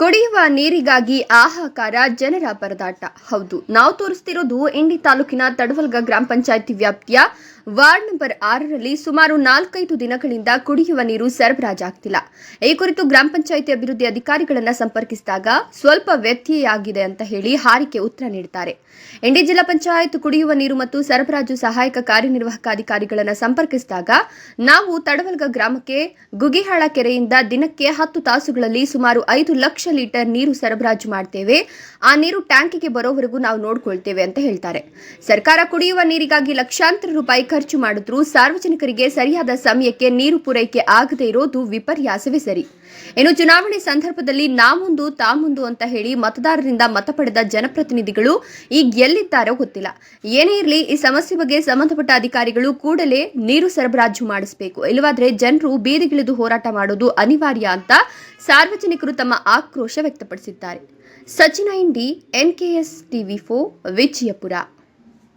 ಕುಡಿಯುವ ನೀರಿಗಾಗಿ ಆಹಾಕಾರ ಜನರ ಪರದಾಟ. ಹೌದು, ನಾವು ತೋರಿಸ್ತಿರೋದು ಇಂಡಿ ತಾಲೂಕಿನ ತಡವಲ್ಗ ಗ್ರಾಮ ಪಂಚಾಯಿತಿ ವ್ಯಾಪ್ತಿಯ ವಾರ್ಡ್ ನಂಬರ್ ಆರರಲ್ಲಿ ಸುಮಾರು ನಾಲ್ಕೈದು ದಿನಗಳಿಂದ ಕುಡಿಯುವ ನೀರು ಸರಬರಾಜಾಗ್ತಿಲ್ಲ. ಈ ಕುರಿತು ಗ್ರಾಮ ಪಂಚಾಯಿತಿ ಅಭಿವೃದ್ಧಿ ಅಧಿಕಾರಿಗಳನ್ನ ಸಂಪರ್ಕಿಸಿದಾಗ ಸ್ವಲ್ಪ ವ್ಯತ್ಯಯಾಗಿದೆ ಅಂತ ಹೇಳಿ ಹಾರಿಕೆ ಉತ್ತರ ನೀಡುತ್ತಾರೆ ಇಂಡಿ ಜಿಲ್ಲಾ ಪಂಚಾಯತ್ ಕುಡಿಯುವ ನೀರು ಮತ್ತು ಸರಬರಾಜು ಸಹಾಯಕ ಕಾರ್ಯನಿರ್ವಾಹಕ ಅಧಿಕಾರಿಗಳನ್ನ ಸಂಪರ್ಕಿಸಿದಾಗ ನಾವು ತಡವಲ್ಗ ಗ್ರಾಮಕ್ಕೆ ಗುಗಿಹಾಳ ಕೆರೆಯಿಂದ ದಿನಕ್ಕೆ ಹತ್ತು ತಾಸುಗಳಲ್ಲಿ ಸುಮಾರು ಐದು ಲಕ್ಷ ಲೀಟರ್ ನೀರು ಸರಬರಾಜು ಮಾಡ್ತೇವೆ. ಆ ನೀರು ಟ್ಯಾಂಕಿಗೆ ಬರೋವರೆಗೂ ನಾವು ನೋಡ್ಕೊಳ್ತೇವೆ ಅಂತ ಹೇಳ್ತಾರೆ. ಸರ್ಕಾರ ಕುಡಿಯುವ ನೀರಿಗಾಗಿ ಲಕ್ಷಾಂತರ ರೂಪಾಯಿ ಖರ್ಚು ಮಾಡಿದ್ರೂ ಸಾರ್ವಜನಿಕರಿಗೆ ಸರಿಯಾದ ಸಮಯಕ್ಕೆ ನೀರು ಪೂರೈಕೆ ಆಗದೇ ಇರೋದು ವಿಪರ್ಯಾಸವೇ ಸರಿ. ಇನ್ನು ಚುನಾವಣೆ ಸಂದರ್ಭದಲ್ಲಿ ನಾಮುಂದು, ತಾಮುಂದು ಅಂತ ಹೇಳಿ ಮತದಾರರಿಂದ ಮತ ಪಡೆದ ಜನಪ್ರತಿನಿಧಿಗಳು ಈಗ ಎಲ್ಲಿದ್ದಾರೋ ಗೊತ್ತಿಲ್ಲ. ಏನೇ ಇರಲಿ ಈ ಸಮಸ್ಯೆ ಬಗ್ಗೆ ಸಂಬಂಧಪಟ್ಟ ಅಧಿಕಾರಿಗಳು ಕೂಡಲೇ ನೀರು ಸರಬರಾಜು ಮಾಡಿಸಬೇಕು. ಇಲ್ಲವಾದ್ರೆ ಜನರು ಬೀದಿಗಿಳಿದು ಹೋರಾಟ ಮಾಡೋದು ಅನಿವಾರ್ಯ ಅಂತ ಸಾರ್ವಜನಿಕರು ತಮ್ಮ ಆಕ್ರೋಶ ವ್ಯಕ್ತಪಡಿಸಿದ್ದಾರೆ. Sachin Indi N K S TV four Vijayapura.